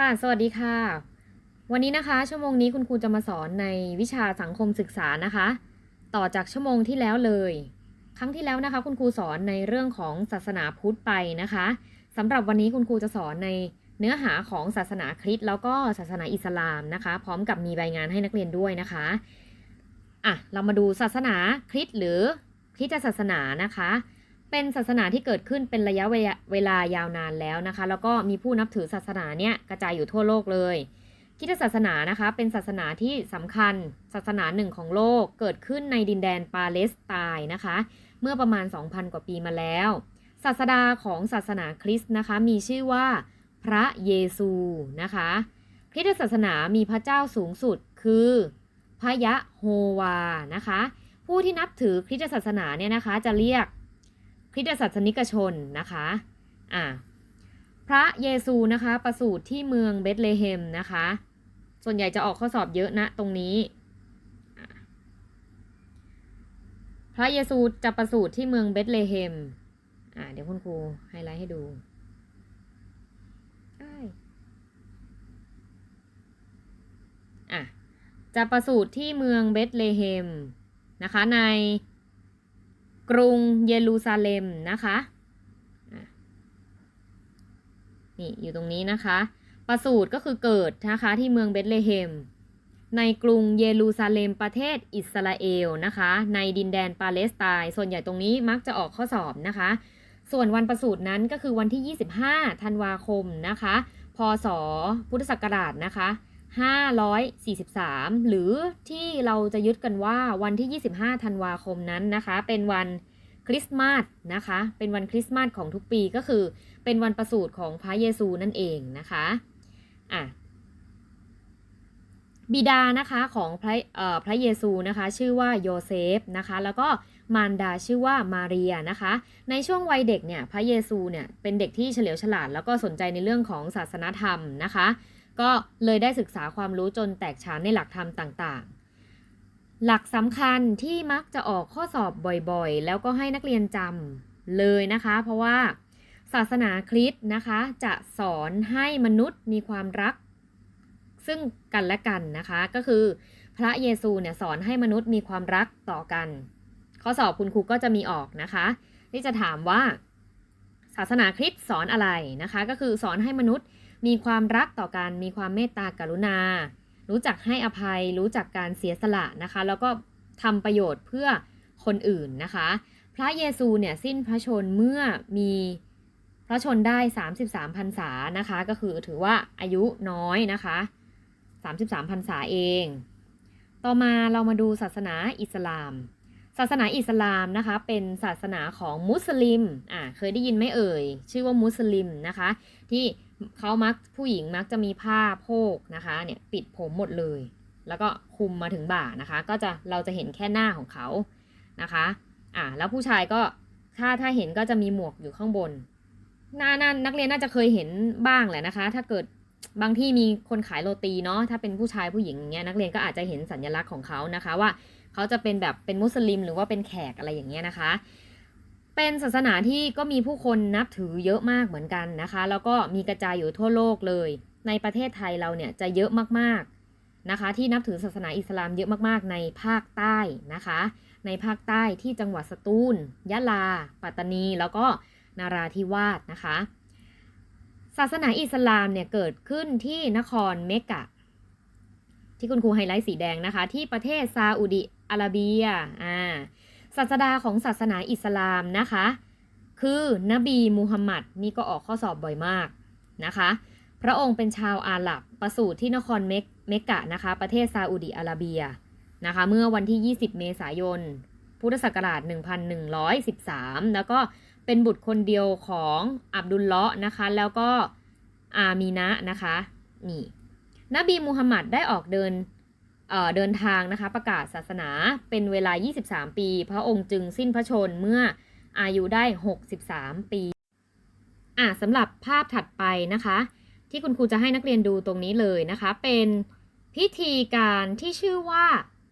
ค่ะ สวัสดีค่ะ วันนี้นะคะ ชั่วโมงนี้คุณครูจะมาสอนในวิชาสังคมศึกษานะคะ ต่อจากชั่วโมงที่แล้วเลย ครั้งที่แล้วนะคะ คุณครูสอนในเรื่องของศาสนาพุทธไปนะคะสำหรับวันนี้คุณครูจะสอนในเนื้อหาของศาสนาคริสต์แล้วก็ศาสนาอิสลามนะคะ พร้อมกับมีใบงานให้นักเรียนด้วยนะคะอะเรามาดูศาสนาคริสต์หรือคริสตศาสนานะคะ เป็นศาสนาที่เกิดขึ้นเป็นระยะเวลายาวนานแล้วนะคะ แล้วก็มีผู้นับถือศาสนาเนี่ยกระจายอยู่ทั่วโลกเลยคริสตศาสนานะคะเป็นศาสนาที่สำคัญศาสนาหนึ่งของโลกเกิดขึ้นในดินแดนปาเลสไตน์นะคะ เมื่อประมาณ 2,000 กว่าปีมาแล้ว ศาสดาของศาสนาคริสต์นะคะมีชื่อว่าพระเยซูนะคะคริสตศาสนามีพระเจ้าสูงสุดคือพระยะโฮวานะคะ ผู้ที่นับถือคริสตศาสนาเนี่ยนะคะจะเรียก คริสตศาสนิกชนนะคะอ่าพระเยซูนะคะประสูติที่เมืองเบธเลเฮมนะคะ ส่วนใหญ่จะออกข้อสอบเยอะนะตรงนี้ พระเยซูจะประสูติที่เมืองเบธเลเฮมอ่าเดี๋ยวคุณครูไฮไลท์ให้ดูอะจะประสูติที่เมืองเบธเลเฮมนะคะใน กรุงเยรูซาเล็มนะคะนี่อยู่ตรงนี้นะคะ ประสูติก็คือเกิดนะคะที่เมืองเบธเลเฮม ในกรุงเยรูซาเล็มประเทศอิสราเอลนะคะ ในดินแดนปาเลสไตน์ส่วนใหญ่ตรงนี้มักจะออกข้อสอบนะคะ ส่วนวันประสูตินั้นก็คือวันที่ 25 ธันวาคมนะคะ พศ พุทธศักราชนะคะ 543 หรือที่เราจะยึดกันว่าวันที่ 25 ธันวาคมนั้นนะคะ เป็นวันคริสต์มาสนะคะ เป็นวันคริสต์มาสของทุกปีก็คือ เป็นวันประสูติของพระเยซูนั่นเองนะคะอะบิดานะคะของพระเอ่อพระเยซูนะคะ ชื่อว่าโยเซฟนะคะ แล้วก็มารดาชื่อว่ามาเรียนะคะ ในช่วงวัยเด็กเนี่ยพระเยซูเนี่ยเป็นเด็กที่เฉลียวฉลาด แล้วก็สนใจในเรื่องของศาสนธรรมนะคะ ก็เลยได้ศึกษาความรู้จนแตกฉานในหลักธรรมต่างๆ หลักสำคัญที่มักจะออกข้อสอบบ่อยๆ แล้วก็ให้นักเรียนจำเลยนะคะ เพราะว่าศาสนาคริสต์นะคะ จะสอนให้มนุษย์มีความรัก ซึ่งกันและกันนะคะ ก็คือพระเยซูเนี่ยสอนให้มนุษย์มีความรักต่อกัน ข้อสอบคุณครูก็จะมีออกนะคะ ที่จะถามว่า ศาสนาคริสต์สอนอะไรนะคะ ก็คือสอนให้มนุษย์ มีความรักต่อกันมีความเมตตากรุณา รู้จักให้อภัย รู้จักการเสียสละนะคะ แล้วก็ทำประโยชน์เพื่อคนอื่นนะคะ พระเยซูเนี่ยสิ้นพระชนเมื่อมีพระชนได้ 33พรรษานะคะ ก็คือถือว่าอายุน้อยนะคะ 33พรรษาเอง ต่อมาเรามาดูศาสนาอิสลาม ศาสนาอิสลามนะคะเป็นศาสนาของมุสลิมอ่าเคยได้ยินไหมเอ่ย ชื่อว่ามุสลิมนะคะ ที่ เขามักผู้หญิงมักจะมีผ้าโพกนะคะเนี่ยปิดผมหมดเลย แล้วก็คลุมมาถึงบ่านะคะ ก็จะเราจะเห็นแค่หน้าของเขานะคะอ่าแล้วผู้ชายก็ถ้าถ้าเห็นก็จะมีหมวกอยู่ข้างบนน่าน่านักเรียนน่าจะเคยเห็นบ้างแหละนะคะ ถ้าเกิดบางที่มีคนขายโรตีเนาะถ้าเป็นผู้ชายผู้หญิงอย่างเงี้ยนักเรียนก็อาจจะเห็นสัญลักษณ์ของเขานะคะว่าเขาจะเป็นแบบเป็นมุสลิมหรือว่าเป็นแขกอะไรอย่างเงี้ยนะคะ เป็นศาสนาที่ก็มีผู้คนนับถือเยอะมากเหมือนกันนะคะ แล้วก็มีกระจายอยู่ทั่วโลกเลย ในประเทศไทยเราเนี่ยจะเยอะมากๆนะคะ ที่นับถือศาสนาอิสลามเยอะมากๆ ในภาคใต้นะคะ ในภาคใต้ที่จังหวัดสตูลยะลา ปัตตานี แล้วก็นาราธิวาสนะคะ ศาสนาอิสลามเนี่ยเกิดขึ้นที่นครเมกะ ที่คุณครูไฮไลท์สีแดงนะคะ ที่ประเทศซาอุดิอาระเบียอ่า ศาสดาของศาสนาอิสลามนะคะ คือนบีมูฮัมหมัดนี่ก็ออกข้อสอบบ่อยมากนะคะ พระองค์เป็นชาวอาหรับประสูติที่นครเมกเมกะนะคะ ประเทศซาอุดิอาระเบียนะคะ เมื่อวันที่ 20 เมษายน พุทธศักราช 1113 แล้วก็เป็นบุตรคนเดียวของอับดุลเลาะห์นะคะ แล้วก็อามีนะนะคะ นี่ นบีมูฮัมหมัดได้ออกเดิน เดินทางนะคะประกาศศาสนาเป็นเวลา 23 ปี พระองค์จึงสิ้นพระชนเมื่ออายุได้ 63 ปีอะสำหรับภาพถัดไปนะคะ ที่คุณครูจะให้นักเรียนดูตรงนี้เลยนะคะ เป็นพิธีการที่ชื่อว่า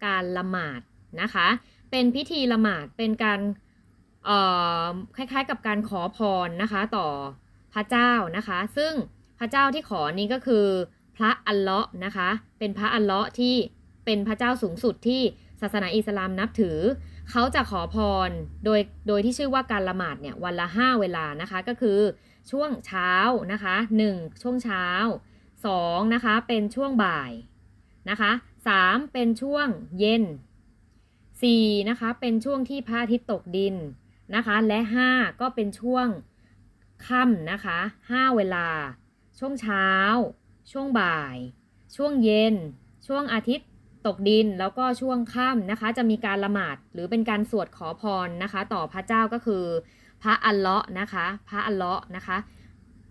การละหมาดนะคะ เป็นพิธีละหมาดเป็นการคล้ายๆ กับการขอพรนะคะต่อพระเจ้านะคะ ซึ่งพระเจ้าที่ขอนี้ก็คือพระอัลเลาะห์นะคะ เป็นพระอัลเลาะห์ที่ เป็นพระเจ้าสูงสุดที่ศาสนาอิสลามนับถือ เขาจะขอพรโดยโดยที่ชื่อว่าการละหมาดเนี่ยวันละ 5 เวลานะคะก็คือช่วงเช้านะคะ 1 ช่วงเช้า 2 นะคะ เป็นช่วงบ่ายนะคะ3เป็นช่วงเย็น 4 นะคะ เป็นช่วงที่พระอาทิตย์ตกดินนะคะ และ 5 ก็เป็นช่วงค่ำนะคะ 5 เวลา ช่วงเช้า ช่วงบ่าย ช่วงเย็น ช่วงอาทิตย์ ตกดินแล้วก็ช่วงค่ำนะคะ จะมีการละหมาดหรือเป็นการสวดขอพรนะคะ ต่อพระเจ้าก็คือพระอัลเลาะห์นะคะ พระอัลเลาะห์นะคะ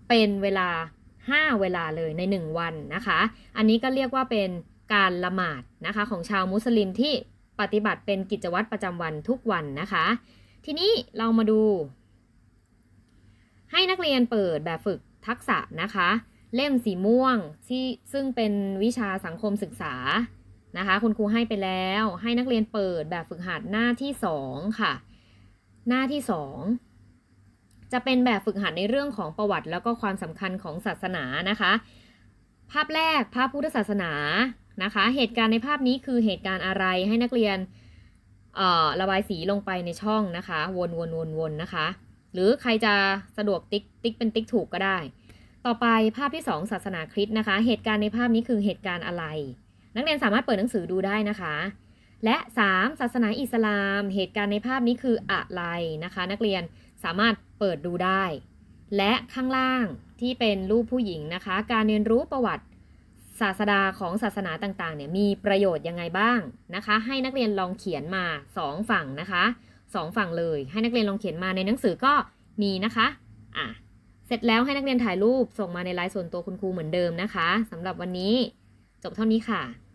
เป็นเวลา 5 เวลาเลยใน 1 วันนะคะ อันนี้ก็เรียกว่าเป็นการละหมาดนะคะ ของชาวมุสลิมที่ปฏิบัติเป็นกิจวัตรประจำวันทุกวันนะคะ ทีนี้เรามาดู ให้นักเรียนเปิดแบบฝึกทักษะนะคะ เล่มสีม่วงที่ซึ่งเป็นวิชาสังคมศึกษา นะคะ คุณครูให้ไปแล้ว ให้นักเรียนเปิดแบบฝึกหัดหน้าที่สองค่ะ หน้าที่สองจะเป็นแบบฝึกหัดในเรื่องของประวัติ แล้วก็ความสำคัญของศาสนานะคะ ภาพแรกพระพุทธศาสนานะคะ เหตุการณ์ในภาพนี้คือเหตุการณ์อะไรให้นักเรียนระบายสีลงไปในช่องนะคะ วนวนวนวนนะคะ หรือใครจะสะดวกติ๊กติ๊กเป็นติ๊กถูกก็ได้ ต่อไปภาพที่ 2 ศาสนาคริสต์นะคะ เหตุการณ์ในภาพนี้คือเหตุการณ์อะไร นักเรียนสามารถเปิดหนังสือดูได้นะคะ และ 3 ศาสนาอิสลาม เหตุการณ์ในภาพนี้คืออะไรนะคะ นักเรียนสามารถเปิดดูได้ และข้างล่างที่เป็นรูปผู้หญิงนะคะ การเรียนรู้ประวัติศาสดาของศาสนาต่างๆเนี่ยมีประโยชน์ยังไงบ้างนะคะ ให้นักเรียนลองเขียนมา 2 ฝั่งนะคะสองฝั่งเลย ให้นักเรียนลองเขียนมาในหนังสือก็มีนะคะอะเสร็จแล้วให้นักเรียนถ่ายรูปส่งมาในไลน์ส่วนตัวคุณครูเหมือนเดิมนะคะสำหรับวันนี้ จบเท่านี้ค่ะ